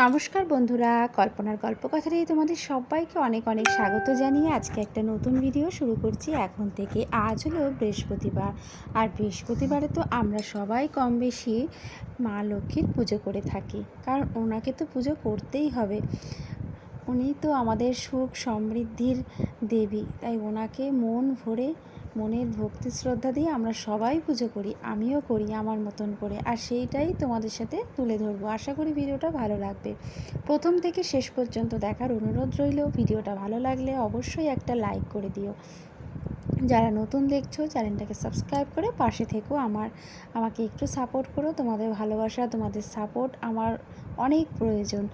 নমস্কার বন্ধুরা, কল্পনার গল্প কথাতেই তোমাদের সবাইকে অনেক অনেক স্বাগত জানিয়ে আজকে একটা নতুন ভিডিও শুরু করছি। এখন থেকে আজ হলো বৃহস্পতিবার। আর বৃহস্পতিবারে তো আমরা সবাই কম বেশি মা লক্ষ্মীর পুজো করে থাকি, কারণ ওনাকে তো পুজো করতেই হবে। উনি তো আমাদের সুখ সমৃদ্ধির দেবী, তাই ওনাকে মন ভরে মনের ভক্তি শ্রদ্ধা দিয়ে আমরা সবাই পুজো করি, আমিও করি আমার মতন করে। আর সেইটাই তোমাদের সাথে তুলে ধরবো। আশা করি ভিডিওটা ভালো লাগবে। প্রথম থেকে শেষ পর্যন্ত দেখার অনুরোধ রইল। ভিডিওটা ভালো লাগলে অবশ্যই একটা লাইক করে দিও। যারা নতুন দেখছ, চ্যানেলটাকে সাবস্ক্রাইব করে পাশে থেকো আমার। আমাকে একটু সাপোর্ট করো। তোমাদের ভালোবাসা, তোমাদের সাপোর্ট আমার অনেক প্রয়োজন।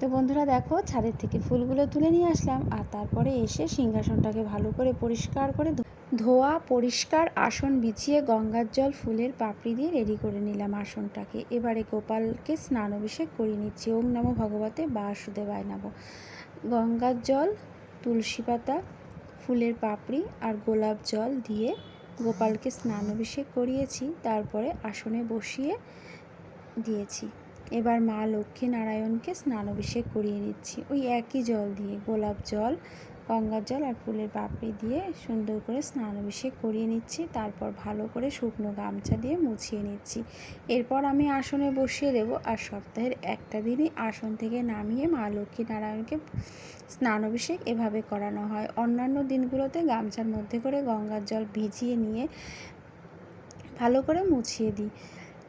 তো বন্ধুরা দেখো, ছাদের থেকে ফুলগুলো তুলে নিয়ে আসলাম। আর তারপরে এসে সিংহাসনটাকে ভালো করে পরিষ্কার করে ধোয়া, পরিষ্কার আসন বিছিয়ে গঙ্গার জল ফুলের পাপড়ি দিয়ে রেডি করে নিলাম আসনটাকে। এবারে গোপালকে স্নান অভিষেক করিয়ে নিচ্ছি। ওম নমো ভগবতে বাসুদেবায় নম। গঙ্গার জল, তুলসী পাতা, ফুলের পাপড়ি আর গোলাপ জল দিয়ে গোপালকে স্নান অভিষেক করিয়েছি। তারপরে আসনে বসিয়ে দিয়েছি। এবার মা লক্ষ্মী নারায়ণকে স্নান অভিষেক করিয়ে নিচ্ছি। ওই একই জল দিয়ে গোলাপ জল গঙ্গার জল আর ফুলের পাপড়ি দিয়ে সুন্দর করে স্নান অভিষেক করিয়ে নিচ্ছি। তারপর ভালো করে শুকনো গামছা দিয়ে মুছিয়ে নিচ্ছি। এরপর আমি আসনে বসিয়ে দেবো আর সপ্তাহের একটা দিনই আসন থেকে নামিয়ে মা লক্ষ্মী নারায়ণকে স্নান অভিষেক এভাবে করানো হয়। অন্যান্য দিনগুলোতে গামছার মধ্যে করে গঙ্গার জল ভিজিয়ে নিয়ে ভালো করে মুছিয়ে দিই।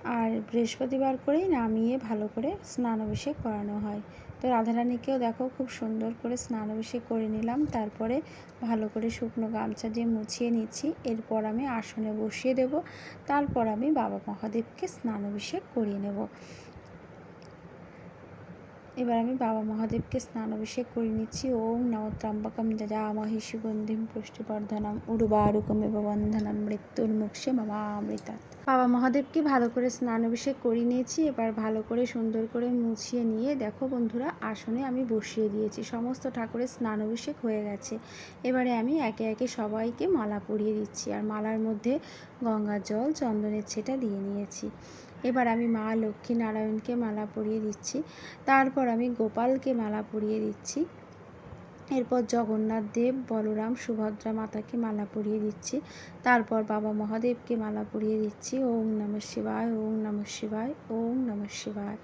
আর বৃহস্পতিবার করেই নামিয়ে ভালো করে স্নান অভিষেক করানো হয়। তো রাধারানীকেও দেখো খুব সুন্দর করে স্নান অভিষেক করে নিলাম। তারপরে ভালো করে শুকনো গামছা দিয়ে মুছিয়ে নিচ্ছি। এরপর আমি আসনে বসিয়ে দেব। তারপর আমি বাবা মহাদেবকে স্নান অভিষেক করিয়ে নেব। এবার আমি বাবা মহাদেবকে স্নান অভিষেক করে নিচ্ছি। ওম নম ত্রম্বকম যজামহি সুগন্ধিম পুষ্টিবর্ধনম উর্বারুকমেব বন্ধনম মৃত্যুর মুখে মামা অমৃতাত বাবা মহাদেবকে ভালো করে স্নান অভিষেক করে নিয়েছি। এবার ভালো করে সুন্দর করে মুছিয়ে নিয়ে দেখো বন্ধুরা, আসনে আমি বসিয়ে দিয়েছি। সমস্ত ঠাকুরের স্নান অভিষেক হয়ে গেছে। এবারে আমি একে একে সবাইকে মালা পরিয়ে দিচ্ছি। আর মালার মধ্যে গঙ্গার জল, চন্দনের ছেটা দিয়ে নিয়েছি। এবার আমি মা লক্ষ্মী নারায়ণকে মালা পরিয়ে দিচ্ছি। তারপর আমি গোপালকে মালা পরিয়ে দিচ্ছি। এরপর জগন্নাথ দেব, বলরাম, সুভদ্রা মাতাকে মালা পরিয়ে দিচ্ছি। তারপর বাবা মহাদেবকে মালা পরিয়ে দিচ্ছি। ওম নম শিবায়, ওম নম শিবায়, ওম নম শিবায়।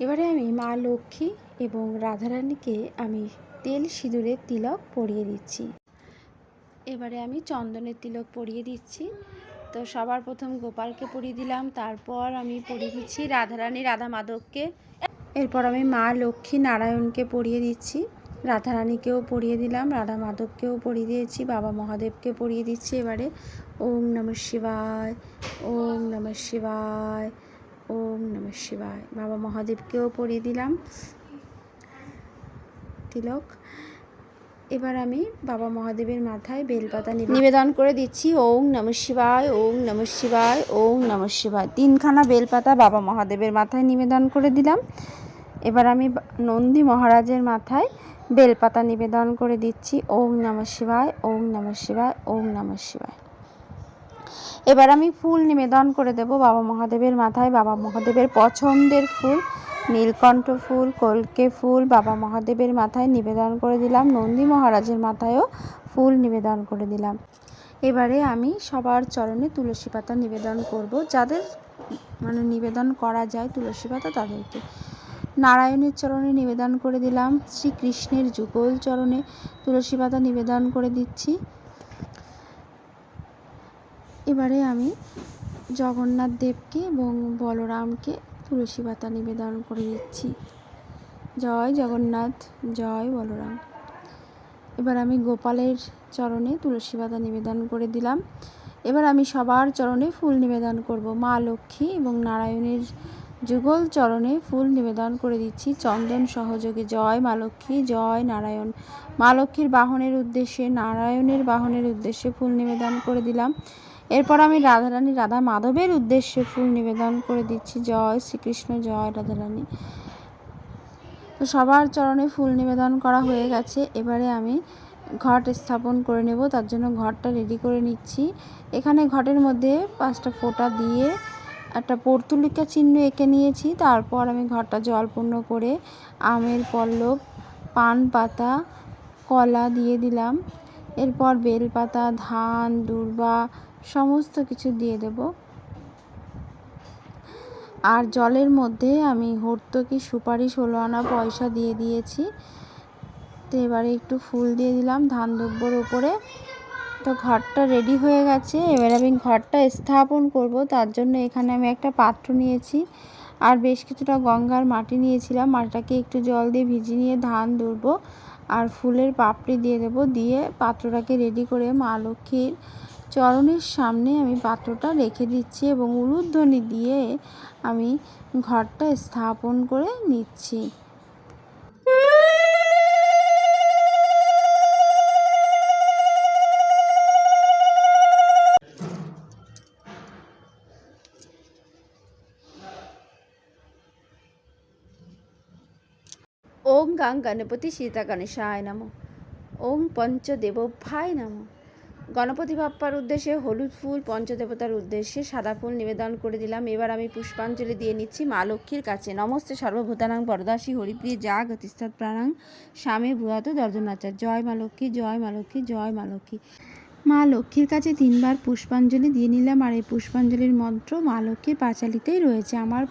এবারে আমি মা লক্ষ্মী এবং রাধারানীকে আমি তেল সিঁদুরের তিলক পরিয়ে দিচ্ছি। এবারে আমি চন্দনের তিলক পরিয়ে দিচ্ছি। তো সবার প্রথম গোপালকে পরিয়ে দিলাম, তারপর আমি পরিয়ে দিচ্ছি রাধারানী রাধা মাধবকে। এরপর আমি মা লক্ষ্মী নারায়ণকে পরিয়ে দিচ্ছি, রাধারানীকেও পরিয়ে দিলাম, রাধা মাধবকেও পরিয়ে দিয়েছি, বাবা মহাদেবকে পরিয়ে দিচ্ছি এবারে। ওম নম শিবায়, ওম নম শিবায়, ওম নম শিবায়। বাবা মহাদেবকেও পরিয়ে দিলাম। তিলক। এবার আমি বাবা মহাদেবের মাথায় বেলপাতা নিবে- নিবেদন করে দিচ্ছি, ওং নম শিবায়, ওং নম শিবায়, ওং নম শিবায়। তিনখানা বেলপাতা বাবা মহাদেবের মাথায় নিবেদন করে দিলাম। এবার আমি নন্দী মহারাজের মাথায় বেলপাতা নিবেদন করে দিচ্ছি, ওং নম শিবায়, ওং নম শিবায়, ওং নম শিবায়। এবার আমি ফুল নিবেদন করে দেব বাবা মহাদেবের মাথায়। বাবা মহাদেবের পছন্দের ফুল নীলকণ্ঠ ফুল, কলকে ফুল, বাবা মহাদেবের মাথায় নিবেদন করে দিলাম, নন্দী মহারাজের মাথায়ও ফুল নিবেদন করে দিলাম। এবারে আমি সবার চরণে তুলসী পাতা নিবেদন করব। যাদের মানে নিবেদন করা যায় তুলসী পাতা তাদেরকে। নারায়ণের চরণে নিবেদন করে দিলাম, শ্রীকৃষ্ণের যুগল চরণে তুলসী পাতা নিবেদন করে দিচ্ছি। এবারে আমি জগন্নাথ দেবকে এবং বলরামকে তুলসী পাতা নিবেদন করে দিচ্ছি। জয় জগন্নাথ, জয় বলরাম। এবার আমি গোপালের চরণে তুলসী পাতা নিবেদন করে দিলাম। এবার আমি সবার চরণে ফুল নিবেদন করব। মা লক্ষ্মী এবং নারায়ণের যুগল চরণে ফুল নিবেদন করে দিচ্ছি। চন্দন সহযোগে জয় মা লক্ষ্মী, জয় নারায়ণ। মা লক্ষ্মীর বাহনের উদ্দেশ্যে, নারায়ণের বাহনের উদ্দেশ্যে ফুল নিবেদন করে দিলাম। এরপর আমি রাধারানী রাধা মাধবের উদ্দেশ্যে ফুল নিবেদন করে দিচ্ছি। জয় শ্রীকৃষ্ণ, জয় রাধারানী। তো সবার চরণে ফুল নিবেদন করা হয়ে গেছে। এবারে আমি ঘট স্থাপন করে নেব, তার জন্য ঘরটা রেডি করে নিচ্ছি। এখানে ঘটের মধ্যে পাঁচটা ফোঁটা দিয়ে একটা পর্তুলিকা চিহ্ন এঁকে নিয়েছি। তারপর আমি ঘরটা জলপূর্ণ করে আমের পল্লব, পান পাতা, কলা দিয়ে দিলাম। এরপর বেলপাতা, ধান, দূর্বা সমস্ত কিছু দিয়ে দেব। আর জলের মধ্যে আমি হর্তকি সুপারি ষোলো আনা পয়সা দিয়ে দিয়েছি। তো এবারে একটু ফুল দিয়ে দিলাম ধান দুব্বর ওপরে তো ঘরটা রেডি হয়ে গেছে। এবার আমি ঘরটা স্থাপন করব। তার জন্য এখানে আমি একটা পাত্র নিয়েছি। আর বেশ কিছুটা গঙ্গার মাটি নিয়েছিলাম। মাটিটাকে একটু জল দিয়ে ভিজিয়ে নিয়ে ধান দুরবো আর ফুলের পাপড়ি দিয়ে দেবো। দিয়ে পাত্রটাকে রেডি করে মা লক্ষ্মীর চরণের সামনে আমি পাত্রটা রেখে দিচ্ছি এবং উলুধ্বনি দিয়ে আমি ঘরটা স্থাপন করে নিচ্ছি। ওম গাং গণপতি সীতা গণেশায় নম। ওম পঞ্চদেবভাই নম। গণপতি বাপ্পার উদ্দেশ্যে হলুদ ফুল, পঞ্চদেবতার উদ্দেশ্যে সাদা ফুল নিবেদন করে দিলাম। এবার আমি পুষ্পাঞ্জলি দিয়ে নিচ্ছি মা লক্ষ্মীর কাছে। নমস্তে সর্বভূতানাং বরদাসী হরিপ্রিয়, যা গতিস্তাৎ প্রাণাং, স্বামী ভূয়াত দর্জনাচার জয় মা লক্ষ্মী, জয় মা লক্ষ্মী, জয় মা লক্ষ্মী। মা লক্ষ্মীর কাছে তিনবার পুষ্পাঞ্জলি দিয়ে নিলাম আর এই পুষ্পাঞ্জলির মন্ত্র মা লক্ষ্মীর পাঁচালিতেই রয়েছে। আমার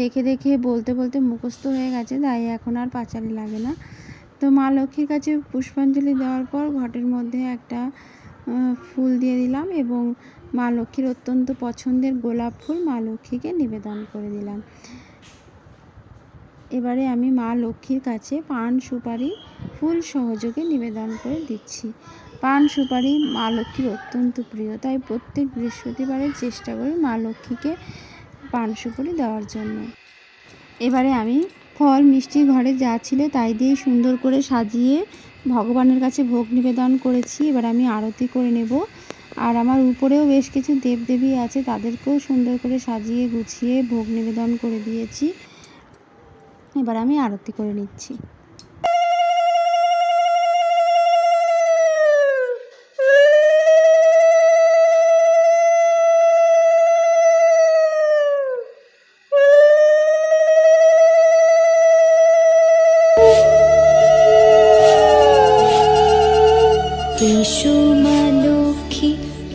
দেখে দেখে, বলতে বলতে মুখস্থ হয়ে গেছে, তাই এখন আর পাঁচালি লাগে না। তো মা লক্ষ্মীর কাছে পুষ্পাঞ্জলি দেওয়ার পর ঘটের মধ্যে একটা ফুল দিয়ে দিলাম এবং মা লক্ষ্মীর অত্যন্ত পছন্দের গোলাপ ফুল মা লক্ষ্মীকে নিবেদন করে দিলাম। এবারে আমি মা লক্ষ্মীর কাছে পান সুপারি ফুল সহযোগে নিবেদন করে দিচ্ছি। পান সুপারি মা লক্ষ্মীর অত্যন্ত প্রিয়, তাই প্রত্যেক বৃহস্পতিবারে চেষ্টা করি মা লক্ষ্মীকে পান সুপারি দেওয়ার জন্য। এবারে আমি ফল মিষ্টি ঘরে যা ছিল তাই দিয়ে সুন্দর করে সাজিয়ে ভগবানের কাছে ভোগ নিবেদন করেছি, এবার আমি আরতি করে নেব। আর আমার উপরেও বেশ কিছু দেবদেবী আছে, তাদেরকেও সুন্দর করে সাজিয়ে গুছিয়ে ভোগ নিবেদন করে দিয়েছি। এবার আমি আরতি করে নিচ্ছি। এসো মা লক্ষ্মী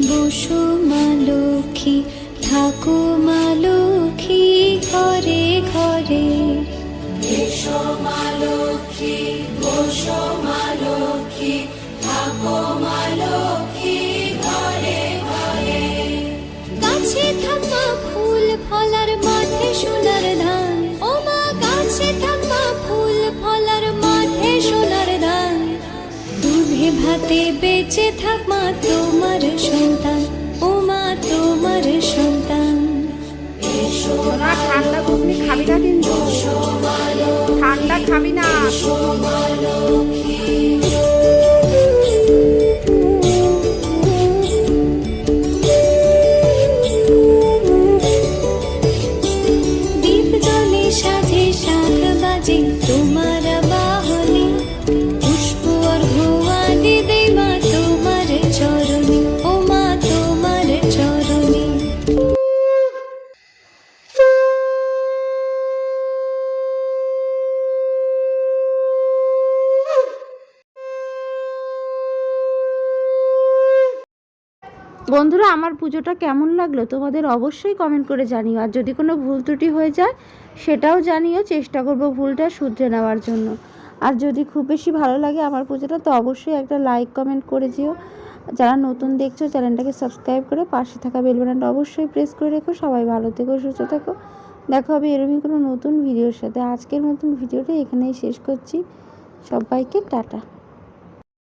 বসো মা লক্ষ্মী থাকো মা ভাতে বেঁচে থাক মা তোমার সন্তান। ও মা তোমার সন্তান। ঠান্ডা খাবি না কিন্তু। ঠান্ডা খাবি না। বন্ধুরা, আমার পুজোটা কেমন লাগল তোমাদের অবশ্যই কমেন্ট করে জানিও। আর যদি কোনো ভুল ত্রুটি হয়ে যায়, সেটাও জানিও। চেষ্টা করব ভুলটা শুধরে নেওয়ার জন্য। আর যদি খুব বেশি ভালো লাগে আমার পুজোটা, তো অবশ্যই একটা লাইক কমেন্ট করে যেও। যারা নতুন দেখছ, চ্যানেলটাকে সাবস্ক্রাইব করে পাশে থাকা বেল বাটনটা অবশ্যই প্রেস করে রেখো। সবাই ভালো থেকো, সুস্থ থেকো। দেখা হবে এরকমই কোনো নতুন ভিডিওর সাথে। আজকের নতুন ভিডিওটা এখানেই শেষ করছি। সবাইকে টাটা।